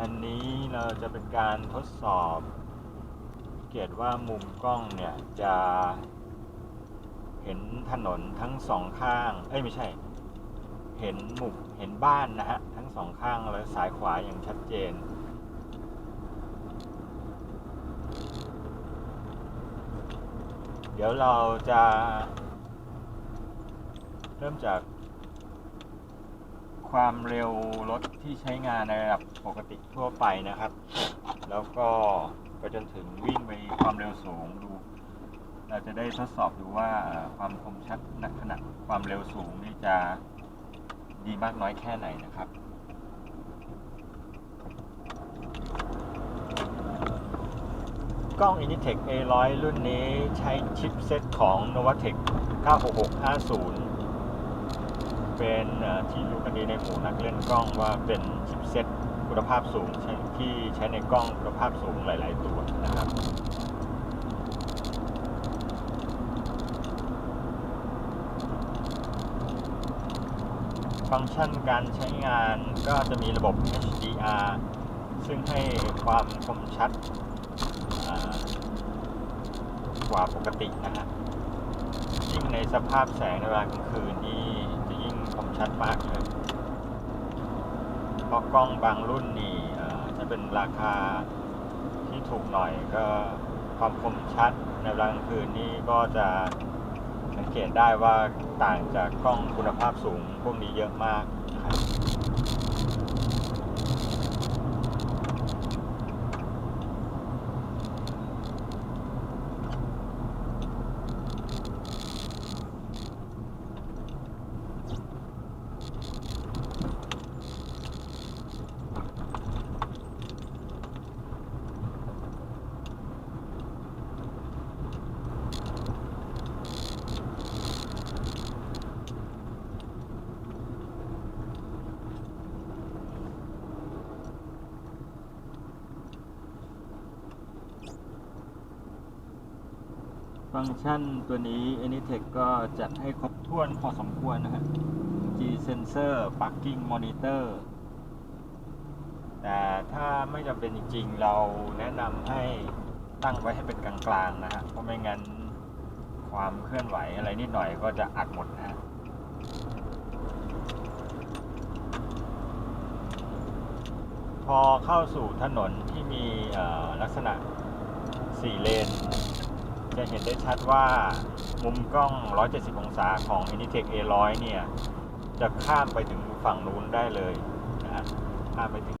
อันนี้เราจะเป็นการทดสอบเกตว่ามุมกล้องเนี่ยจะเห็นถนนทั้งสองข้าง เอ้ยไม่ใช่ เห็นหมุมเห็นบ้านนะฮะ ทั้งสองข้างและซ้ายขวาอย่างชัดเจน เดี๋ยวเราจะ เริ่มจาก ความเร็วรถที่ใช้งานในระดับปกติทั่วไปนะครับ แล้วก็ไปจนถึงวิ่งไปความเร็วสูงดู เราจะได้ทดสอบดูว่าความคมชัดณขณะความเร็วสูงนี่จะดีมากน้อยแค่ไหนนะครับกล้อง Initech A100 รุ่นนี้ใช้ชิปเซตของ Novatec 96650 เป็นที่รู้กันดีในหมู่นักเล่นกล้องว่าเป็นชิปเซ็ตคุณภาพสูงใช้ที่ใช้ในกล้องคุณภาพสูงหลาย ๆ ตัวนะครับฟังก์ชันการใช้งานก็จะมีระบบ HDR ซึ่งให้ความคมชัดกว่าปกตินะฮะยิ่งในสภาพแสงในเวลากลางคืนนี่ จะยิ่งคมชัดมากเลยเพราะกล้องบางรุ่นนี่เอ่อจะเป็นราคาที่ถูกหน่อยก็ความคมชัดในเวลากลางคืนนี่ก็จะสังเกตได้ว่าต่างจากกล้องคุณภาพสูงพวกนี้เยอะมากครับ ฟังก์ชันตัวนี้ Anytech ก็จัดให้ครบถ้วนพอสมควรนะฮะ G sensor parking monitor แต่ถ้าไม่จำเป็นจริง ๆ เราแนะนำให้ตั้งไว้ให้เป็นกลางๆนะฮะ เพราะไม่งั้นความเคลื่อนไหวอะไรนิดหน่อยก็จะอัดหมดนะฮะพอเข้าสู่ถนนที่มีลักษณะ 4 เลน จะเห็นได้ชัดว่ามุมกล้อง 170 องศาของ Initech A100 เนี่ย จะข้ามไปถึงฝั่งนู้นได้เลยนะฮะข้ามไปถึง